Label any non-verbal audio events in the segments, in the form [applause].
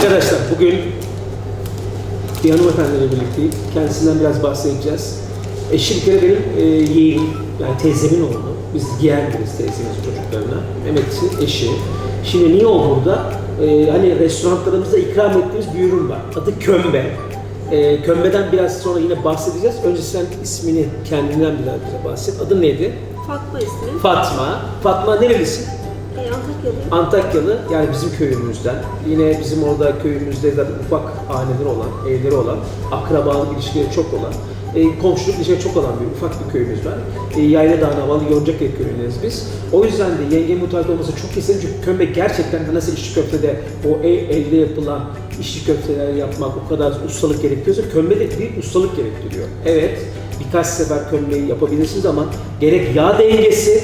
Arkadaşlar bugün bir hanımefendiyle birlikteyiz. Kendisinden biraz bahsedeceğiz. Eşi bir kere benim e, yeğenim, yani teyzemin oğlu. Biz yeğendiriz teyzemin çocuklarına. Mehmet'in eşi. Şimdi niye o burada? E, hani restoranlarımızda ikram ettiğimiz bir ürün var. Adı kömbe. E, kömbeden biraz sonra yine bahsedeceğiz. Önce sen ismini kendinden biraz bize bahset. Adın neydi? Fatma ismi. Fatma. Fatma nerelisin? E, Antakyalıyım. Antakyalı yani bizim köyümüzden. Yine bizim orada köyümüzde zaten ufak haneleri olan, evleri olan, akrabalık ilişkileri çok olan, e, komşuluk ilişkileri çok olan bir ufak bir köyümüz var. E, Yayla Dağı'na bağlı Yoncaköy köyündeyiz biz. O yüzden de yenge müteahhit olması çok istedim çünkü kömbe gerçekten de nasıl içli köftede o el, elde yapılan içli köfteler yapmak o kadar ustalık gerekiyorsa kömbe de bir ustalık gerektiriyor. Evet birkaç sefer kömbeyi yapabilirsiniz ama gerek yağ dengesi,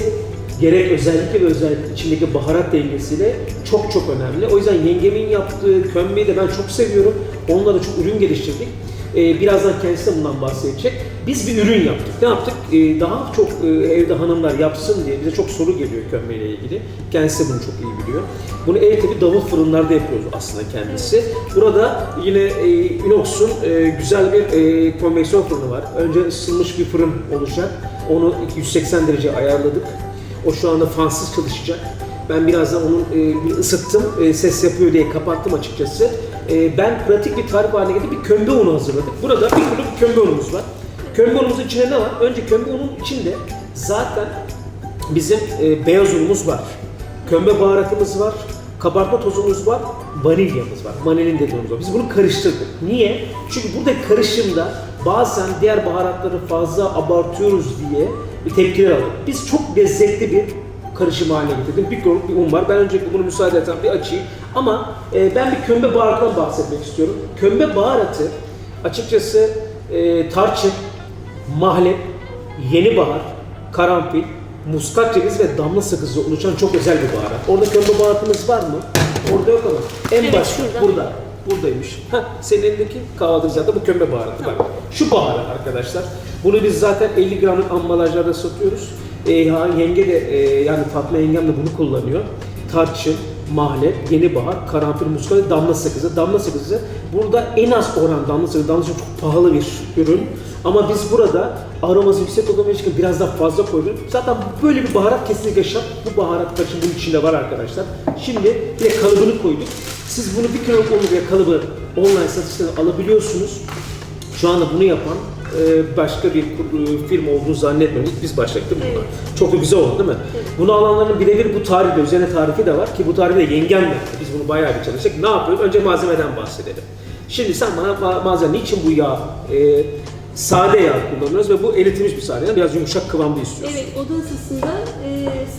gerek özellikle ve özellikle içindeki baharat dengesiyle çok çok önemli. O yüzden yengemin yaptığı kömbeyi de ben çok seviyorum. Onunla da çok ürün geliştirdik. Ee, birazdan kendisi de bundan bahsedecek. Biz bir ürün yaptık. Ne yaptık? Ee, daha çok e, evde hanımlar yapsın diye bize çok soru geliyor kömbeyle ilgili. Kendisi de bunu çok iyi biliyor. Bunu ev tabi davul fırınlarda yapıyoruz aslında kendisi. Burada yine e, Inox'un e, güzel bir e, konveksiyon fırını var. Önce ısınmış bir fırın olacak. Onu 180 derece ayarladık. O şu anda fansız çalışacak. Ben birazdan onun e, bir ısıttım, e, ses yapıyor diye kapattım açıkçası. E, ben pratik bir tarif haline getirip bir kömbe unu hazırladık. Burada bir bir kömbe unumuz var. Kömbe unumuzun içinde ne var? Önce kömbe unun içinde zaten bizim e, beyaz unumuz var. Kömbe baharatımız var. Kabartma tozumuz var. Vanilyamız var. Vanilin dediğimiz var. Biz bunu karıştırdık. Niye? Çünkü burada karışımda bazen diğer baharatları fazla abartıyoruz diye bir tepkiler aldık. Biz çok lezzetli bir karışım haline getirdim. Bir kiloluk bir un var. Ben öncelikle bunu müsaade etsem bir açayım. Ama e, ben bir kömbe baharatından bahsetmek istiyorum. Kömbe baharatı açıkçası e, tarçın, mahlep, yeni bahar, karanfil, muskat cevizi ve damla sakızı oluşan çok özel bir baharat. Orada kömbe baharatımız var mı? Orada yok ama en Evet, baş şurada. burada. Buradaymış. Heh, senin elindeki kahvaltı zaten bu kömbe baharatı bak. Şu baharat arkadaşlar. Bunu biz zaten 50 gramlık ambalajlarda satıyoruz. Ha, yenge de e, yani Fatma yengem de bunu kullanıyor. Tarçın, mahlep, yeni bahar, karanfil, muskat, damla sakızı. Damla sakızı burada en az oran damla sakızı. Damla sakızı çok pahalı bir ürün. Ama biz burada aroması yüksek olduğu için biraz daha fazla koyduk. Zaten böyle bir baharat kesinlikle şart. Bu baharat karışımı bunun içinde var arkadaşlar. Şimdi bir de kalıbını koyduk. Siz bunu bir kiloluk ve kalıbı online satıştan alabiliyorsunuz. Şu anda bunu yapan e, başka bir e, firma olduğunu zannetmiyorum. İlk biz başladık değil mi buna? Çok da güzel oldu değil mi? Bunu alanların birebir bu tarifte, üzerine tarifi de var ki bu tarifi de yengem yaptı. Biz bunu bayağı bir çalıştık. Ne yapıyoruz? Önce malzemeden bahsedelim. Şimdi sen bana ma- malzeme, niçin bu yağ? E, sade yağ kullanıyoruz ve bu eritilmiş bir sade yağ. Biraz yumuşak kıvamda istiyoruz. Evet, oda ısısında e,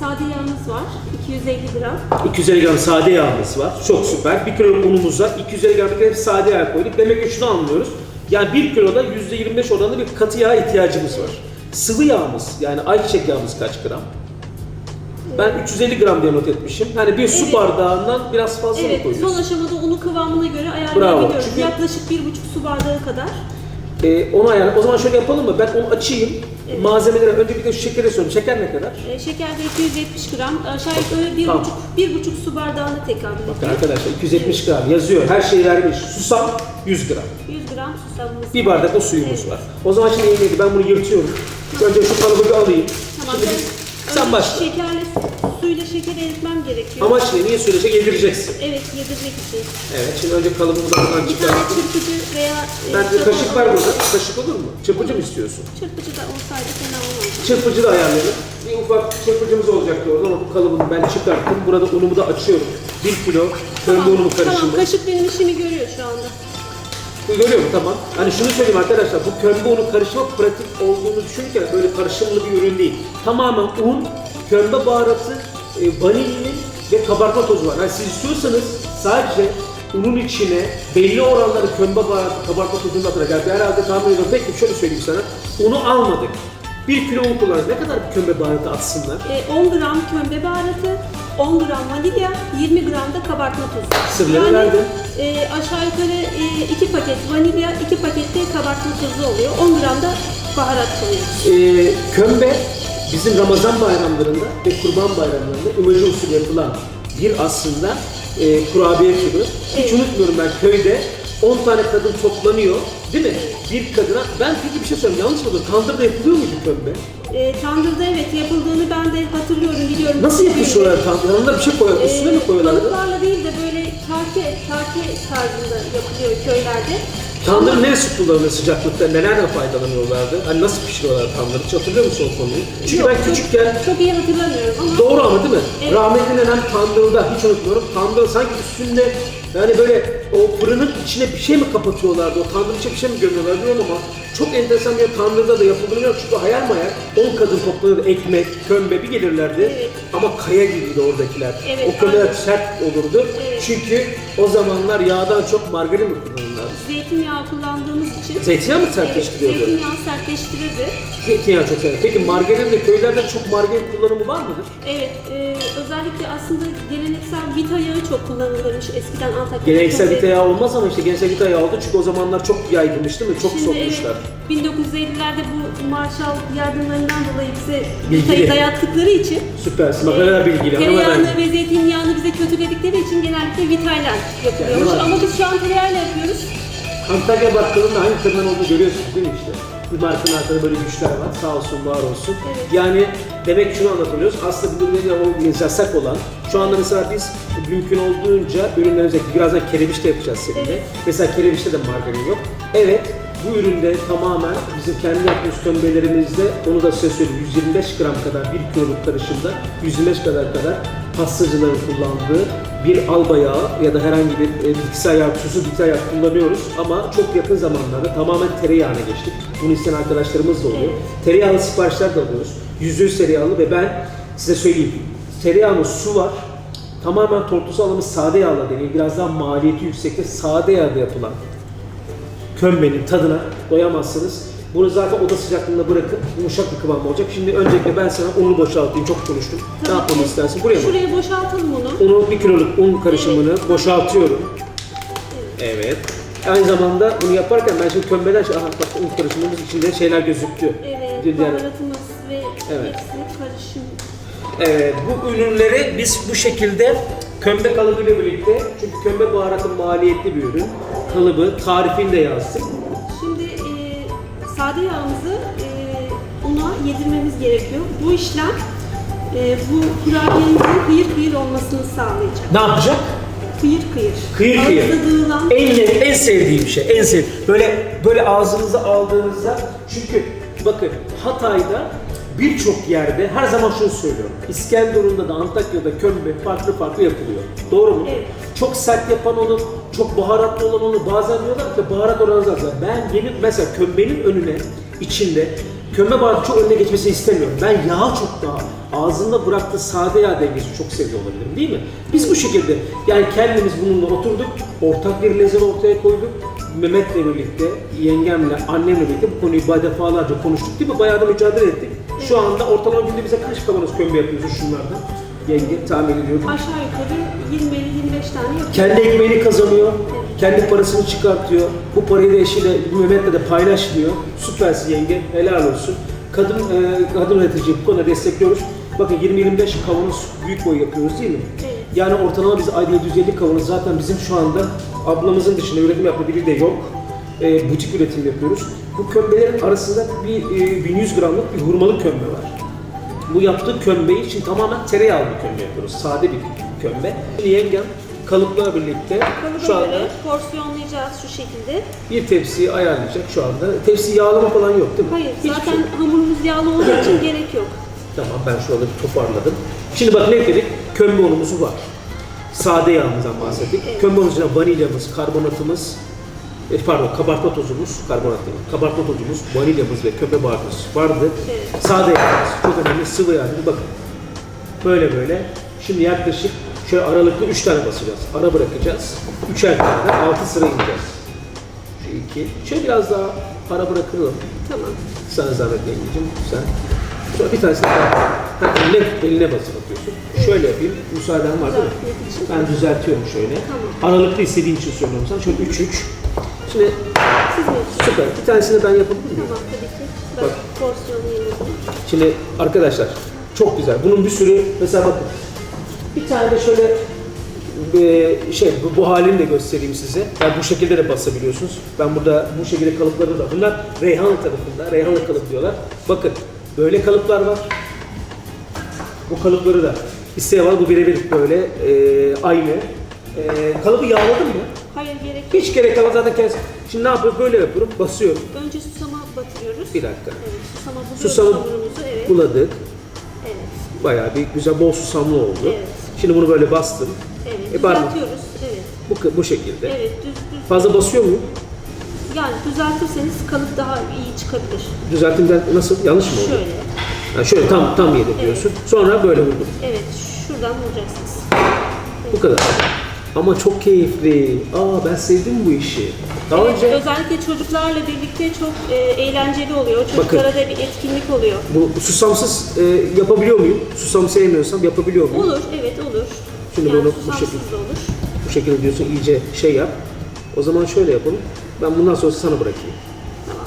sade yağımız var. 250 gram. 250 gram sade yağımız var. Çok süper. 1 kilo unumuz var. 250 gram hep sade yağ koyduk. Demek ki şunu anlıyoruz. Yani 1 kiloda %25 oranında bir katı yağ ihtiyacımız var. Sıvı yağımız yani ayçiçek yağımız kaç gram? Ben 350 gram diye not etmişim. Yani bir su Evet. bardağından biraz fazla mı Evet, son aşamada unu kıvamına göre Bravo. ayarlayabiliyoruz. Çünkü- Yaklaşık 1,5 su bardağı kadar. Ee, onu ayarla. O zaman şöyle yapalım mı? Ben onu açayım. Evet. Malzemeleri önce bir de şu şekeri söyleyeyim. Şeker ne kadar? E, şeker de 270 gram. Aşağı yukarı 1,5 Tamam. bir buçuk su bardağına tekabül Bakın ediyor. arkadaşlar 270 gram yazıyor. Her şeyi vermiş. Susam 100 gram. 100 gram susamımız Bir var. bardak da suyumuz Evet. var. O zaman şimdi neydi? Ben bunu yırtıyorum. Önce şu kalıbı bir alayım. Tamam, Şimdi biz- sen önce başla. Şekerle suyla şeker eritmem gerekiyor. Amaç ne? Niye söyleyecek? Yedireceksin. Evet, yedirmek için. Evet, şimdi önce kalıbımı da buradan Bir tane çırpıcı veya e, çatal kaşık var burada. alabiliriz. Kaşık olur mu? Çırpıcı mı istiyorsun? Çırpıcı da olsaydı fena olmazdı. Çırpıcı da ayarlayalım. Bir ufak çırpıcımız olacaktı orada ama bu kalıbını ben çıkarttım. Burada unumu da açıyorum. 1 kilo kömbe unumu Tamam, karışımı. kaşık benim işimi görüyor şu anda. Bu Görüyor musun? Tamam. Hani şunu söyleyeyim arkadaşlar, bu kömbe unu karışımı pratik olduğunu düşünürken böyle karışımlı bir ürün değil. Tamamen un, kömbe baharatı, e, vanilin ve kabartma tozu var. Yani siz istiyorsanız sadece unun içine belli oranları kömbe baharatı, kabartma tozunu atarak, yani herhalde tahmin ediyorum, peki şöyle söyleyeyim sana, unu almadık. 1 kilo un kullandık. Ne kadar kömbe baharatı atsınlar? E, 10 gram kömbe baharatı, 10 gram vanilya, 20 gram da kabartma tozu. Sırları verdin. E, aşağı yukarı 2 paket vanilya, 2 paket de kabartma tozu oluyor. 10 gram da baharat koyuyoruz. Ee, kömbe bizim Ramazan bayramlarında ve kurban bayramlarında imajı usulü yapılan bir aslında e, kurabiye türü. Hiç unutmuyorum ben köyde 10 tane kadın toplanıyor değil mi? Bir kadına, ben peki bir şey söyleyeyim yanlış mı? Tandırda yapılıyor muydu kömbe? E, tandırda evet yapıldığını ben de hatırlıyorum, biliyorum. Nasıl yapışıyorlar tandırda? Yanında bir şey koyuyorlar, üstüne mi koyuyorlardı? Kalıplarla değil de böyle tarke, tarke tarzında yapılıyor köylerde. Tandır neresi kullanılıyor sıcaklıkta? Nelerden faydalanıyorlardı? Hani nasıl pişiriyorlar tandırı? Hiç hatırlıyor musun o konuyu? Çünkü Yok, ben küçükken Çok iyi hatırlamıyorum ama... Doğru ama değil mi? Evet. Rahmetli nenem tandırda hiç unutmuyorum. Tandır sanki üstünde yani böyle o fırının içine bir şey mi kapatıyorlardı? O tandırın içine bir şey mi gömüyorlardı bilmiyorum ama çok enteresan bir tandırda da yapıldığını biliyorum. Çünkü hayal mayal 10 kadın toplanırdı ekmek, kömbe bir gelirlerdi. Evet. Ama kaya gibiydi oradakiler. Evet, o kadar aynen. sert olurdu. Evet. Çünkü o zamanlar yağdan çok margarin mi kullanırlardı? Zeytinyağı kullandığımız için... Zeytinyağı mı sertleştiriyordu? zeytinyağı sertleştirirdi. Zeytinyağı çok sever. Peki margarin de köylerde çok margarin kullanımı var mıdır? Evet, e, özellikle aslında geleneksel vita yağı çok kullanılırmış eskiden Antakya'da. Geleneksel vita yağı olmaz ama işte geleneksel vita yağı oldu çünkü o zamanlar çok yaygınmış değil mi? Çok Şimdi sokmuşlar. evet, 1950'lerde bu Marshall yardımlarından dolayı bize Bilgili. vitayı dayattıkları için Süpersin. Bak ne kadar bilgili. tereyağını ve zeytinyağını bize kötüledikleri için genellikle vitayla yapılıyormuş. Yani. Ama biz şu an tereyağıyla yapıyoruz. Antalya Bakkalı'nın hangi kadından olduğunu görüyorsunuz değil mi işte? Bir markanın arkasında böyle güçler var. Sağ olsun, var olsun. Evet. Yani demek şunu anlatıyoruz. Aslında bu ürünler o yasak olan. Şu anda mesela biz mümkün olduğunca ürünlerimize birazdan kerebiç de yapacağız seninle. Evet. Mesela kerebiçte de margarin yok. Evet, bu üründe tamamen bizim kendi yaptığımız kömbelerimizde onu da size söyleyeyim 125 gram kadar bir kiloluk karışımda 125 kadar kadar pastacıların kullandığı bir alba yağı ya da herhangi bir e, bitkisel yağ, tuzlu bitkisel yağ kullanıyoruz ama çok yakın zamanlarda tamamen tereyağına geçtik. Bunu isteyen arkadaşlarımız da oluyor. Tereyağlı siparişler de alıyoruz. %100 tereyağlı ve ben size söyleyeyim tereyağının su var. Tamamen tortusu alımı sade yağla deniyor. Biraz daha maliyeti yüksekte sade yağda yapılan kömbenin tadına doyamazsınız. Bunu zaten oda sıcaklığında bırakıp yumuşak bir kıvam olacak. Şimdi öncelikle ben sana unu boşaltayım. Çok konuştum. ne Tabii yapmamı ki. istersin? Buraya mı? Şuraya boşaltalım onu. Unu, bir kiloluk un karışımını Evet. boşaltıyorum. Evet. Aynı zamanda bunu yaparken ben şimdi kömbeden aha bak un karışımımız içinde şeyler gözüktü. Evet, Yani- baharatımız ve Evet. hepsi karışım. Evet, bu ürünleri biz bu şekilde kömbe kalıbıyla birlikte, çünkü kömbe baharatı maliyetli bir ürün. Kalıbı, tarifini de yazdık. Şimdi e, sade yağımızı e, una yedirmemiz gerekiyor. Bu işlem e, bu kurabiyemizin kıyır kıyır olmasını sağlayacak. Ne yapacak? Kıyır kıyır. Kıyır kıyır. Ağızda dığılan En en sevdiğim şey, en sev. Böyle böyle ağzınıza aldığınızda çünkü bakın Hatay'da birçok yerde her zaman şunu söylüyorum. İskenderun'da da Antakya'da kömbe farklı farklı yapılıyor. Doğru mu? Evet. Çok sert yapan olur, çok baharatlı olan olur. Bazen diyorlar ki baharat oranınız az. Ben yeni mesela kömbenin önüne içinde kömbe baharatı çok önüne geçmesini istemiyorum. Ben yağı çok daha ağzında bıraktığı sade yağ dengesi çok seviyor olabilirim değil mi? Biz bu şekilde yani kendimiz bununla oturduk, ortak bir lezzet ortaya koyduk. Mehmet'le birlikte, yengemle, annemle birlikte bu konuyu defalarca konuştuk değil mi? Bayağı da mücadele ettik. Şu anda ortalama günde bize kaç kavanoz kömbe yapıyorsun şunlardan? Yenge tahmin ediyorum. aşağı yukarı 20-25 tane yapıyor. Kendi ekmeğini kazanıyor, kendi parasını çıkartıyor. Bu parayı da eşiyle, Mehmet'le de paylaşmıyor. Süpersin yenge, helal olsun. Kadın, e, kadın üretici bu konuda destekliyoruz. Bakın 20-25 kavanoz büyük boy yapıyoruz değil mi? Evet. Yani ortalama biz ayda 750 kavanoz zaten bizim şu anda ablamızın dışında üretim yaptığı biri de yok. E, butik üretim yapıyoruz. Bu kömbelerin arasında bir e, 1100 gramlık bir hurmalı kömbe var. Bu yaptığı kömbeyi için tamamen tereyağlı bir kömbe yapıyoruz. Sade bir kömbe. Şimdi yengem kalıplarla birlikte şu Kalıba anda göre porsiyonlayacağız şu şekilde. bir tepsiyi ayarlayacak şu anda. Tepsi yağlama falan yok değil mi? Hayır, Hiçbir zaten şey. hamurumuz yağlı olduğu için [clears throat] gerek yok. Tamam ben şurada bir toparladım. Şimdi bak ne dedik? Kömbe unumuz var. Sade yağımızdan bahsettik. Evet. Kömbe unumuzda vanilyamız, karbonatımız, e, pardon kabartma tozumuz, karbonat değil, kabartma tozumuz, vanilyamız ve kömbe baharatımız vardı. Evet. Sade yağımız, çok önemli sıvı yağ. Bakın. Böyle böyle. Şimdi yaklaşık şöyle aralıklı 3 tane basacağız. Ara bırakacağız. Üçer tane 6 sıra ineceğiz. Şu iki. Şöyle biraz daha para bırakalım. Tamam. Sana zahmet yengecim, sen. Sonra bir tanesini daha, ha, eline, eline basıp atıyorsun. Şöyle yapayım, müsaaden var değil mi? Ben düzeltiyorum şöyle. Tamam. Aralıklı istediğin için söylüyorum sana. Şöyle 3 3. Şimdi süper. Bir tanesini ben yapabilir miyim? Tamam tabii ki. Bak. Bak porsiyonu yemedim. Şimdi arkadaşlar çok güzel. Bunun bir sürü mesela bakın. Bir tane de şöyle e, şey bu, bu halini de göstereyim size. Yani bu şekilde de basabiliyorsunuz. Ben burada bu şekilde kalıpları da bunlar Reyhanlı tarafında. Reyhanlı kalıp diyorlar. Bakın böyle kalıplar var. Bu kalıpları da isteyen var. Bu birebir böyle e, aynı. E, kalıbı yağladın mı? Hayır gerek yok. Hiç gerek kalmaz zaten kendisi. Şimdi ne yapıyorum? Böyle yapıyorum. Basıyorum. Önce susama batırıyoruz. Bir dakika. Evet, susama buluyoruz Susamı hamurumuzu. Evet. buladık. Bayağı bir güzel bol susamlı oldu. Evet. Şimdi bunu böyle bastım. Evet. E, düzeltiyoruz. Evet. Bu, bu şekilde. Evet. Düz, düz. Fazla basıyor muyum? Yani düzeltirseniz kalıp daha iyi çıkabilir. Düzelttimden nasıl? Yanlış mı oldu? Şöyle. Ha, şöyle tam tam yedi diyorsun. Sonra böyle vurdum. Evet. Şuradan vuracaksınız. Bu kadar. Ama çok keyifli. Aa ben sevdim bu işi. Daha Evet, önce özellikle çocuklarla birlikte çok e, eğlenceli oluyor. Çocuklara da bir etkinlik oluyor. bu susamsız e, yapabiliyor muyum? Susam sevmiyorsam yapabiliyor muyum? Olur, evet olur. Şimdi yani bunu bu şekilde- olur. Bu şekilde diyorsun iyice şey yap. O zaman şöyle yapalım. Ben bundan sonra sana bırakayım. Tamam.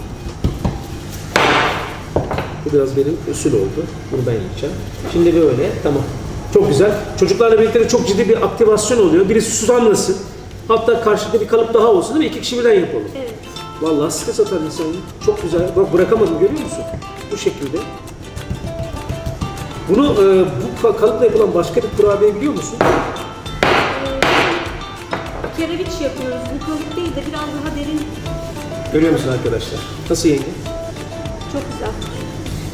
Bu biraz benim usul oldu. Bunu ben yiyeceğim. Şimdi böyle tamam. Çok güzel. Çocuklarla birlikte de çok ciddi bir aktivasyon oluyor. Birisi susamlasın. Hatta karşılıklı bir kalıp daha olsun değil mi? İki kişi birden yapalım. Evet. Vallahi stres atar insan. Çok güzel. Bak bırakamadım görüyor musun? Bu şekilde. Bunu e, bu ka- kalıpla yapılan başka bir kurabiye biliyor musun? Kereviç yapıyoruz. Bu kalıp değil de biraz daha derin. Görüyor musun arkadaşlar? Nasıl yenge? Çok güzel.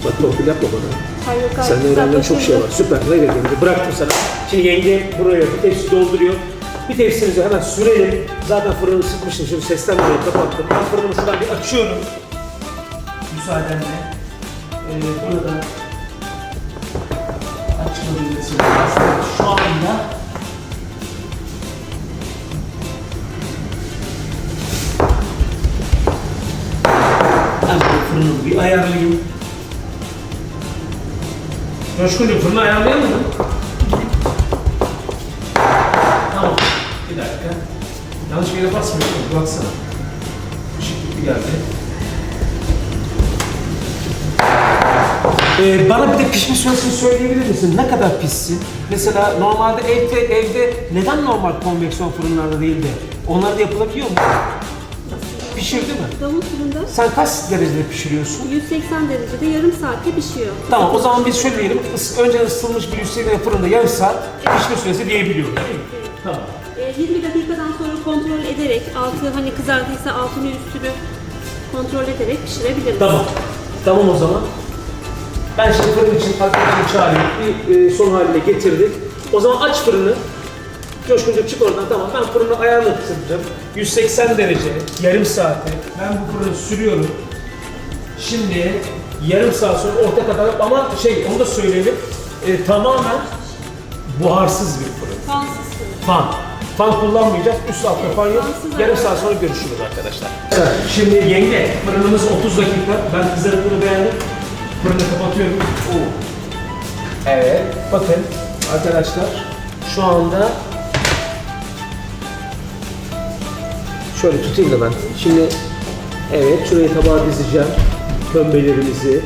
Bak torpil yapma bana. Hayır, gayet Senden çok şey var. Süper. Ne dedim? Bıraktım sana. Şimdi yenge buraya bir tepsi dolduruyor. Bir tepsimizi hemen sürelim. Zaten fırını ısıtmıştım. Şimdi sesten dolayı kapattım. Ben fırını şuradan bir açıyorum. Müsaadenle. Ee, burada açma düğmesi var. Aslında şu anda ben fırını bir ayarlayayım. Coşkuncuğum fırını ayarlayalım mı? Tamam. Bir dakika. Yanlış bir yere basmıyorsun. Baksana. Işık geldi. Ee, bana bir de pişme süresini söyleyebilir misin? Ne kadar pişsin? Mesela normalde evde evde neden normal konveksiyon fırınlarda değil de onlar da yapılabiliyor mu? Pişirdi mi? Davul fırında Sen kaç derecede pişiriyorsun? 180 derecede yarım saatte pişiyor. Tamam o zaman biz şöyle diyelim. Önce ısıtılmış bir 180 fırında yarım saat pişme süresi diyebiliyoruz değil mi? Tamam. E, 20 dakikadan sonra kontrol ederek altı hani kızardıysa altını üstünü kontrol ederek pişirebiliriz. Tamam. Tamam o zaman. Ben şimdi fırın için arkadaşımı çağırayım. Bir e, son haline getirdik. O zaman aç fırını. Coşkuncuğum çık oradan tamam. Ben fırını ayarladım. 180 derece, yarım saate. Ben bu fırını sürüyorum. Şimdi yarım saat sonra orta kadar ama şey onu da söyleyelim. E, tamamen buharsız bir fırın. Fansız fırın. Fan. Fan kullanmayacağız. Üst altta fan yok. Yarım saat sonra görüşürüz arkadaşlar. Şimdi yenge fırınımız 30 dakika. Ben kızarıklığını beğendim. Fırını kapatıyorum. Oo. Evet. Bakın arkadaşlar şu anda şöyle tutayım da ben. Şimdi evet şuraya tabağa dizeceğim kömbelerimizi.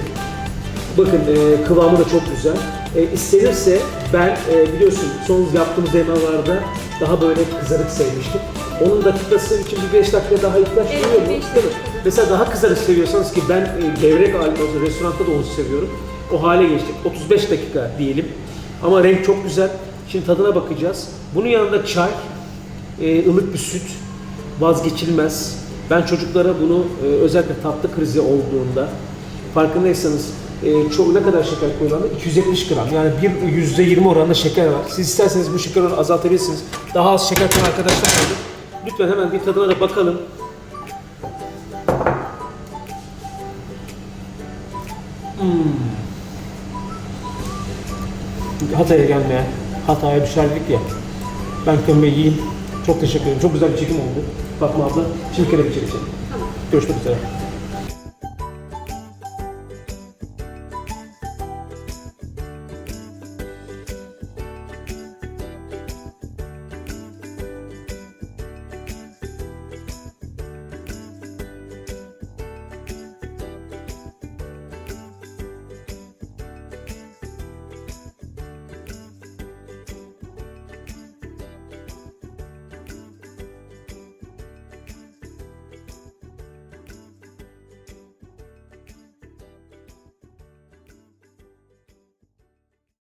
Bakın e, kıvamı da çok güzel. E, istenirse ben e, biliyorsun son yaptığımız demalarda daha böyle kızarık sevmiştim. Onun dakikası için bir 5 dakika daha ihtiyaç Evet, duyuyor mu? Değil mi? Mesela daha kızarık seviyorsanız ki ben e, gevrek halinde restoranda da onu seviyorum. O hale geçtik. 35 dakika diyelim. Ama renk çok güzel. Şimdi tadına bakacağız. Bunun yanında çay, e, ılık bir süt vazgeçilmez. Ben çocuklara bunu e, özellikle tatlı krizi olduğunda farkındaysanız e, çok ne kadar şeker koyulandı? 270 gram. Yani bir yüzde 20 oranında şeker var. Siz isterseniz bu şeker oranını azaltabilirsiniz. Daha az şeker koyan arkadaşlar vardır. Lütfen hemen bir tadına da bakalım. Hatay'a gelmeye, Hatay'a düşerdik ya. Ben kömbeyi yiyeyim. Çok teşekkür ederim. Çok güzel bir çekim oldu. Fatma abla. Şimdi kereviçe içelim. Tamam. Görüşmek üzere.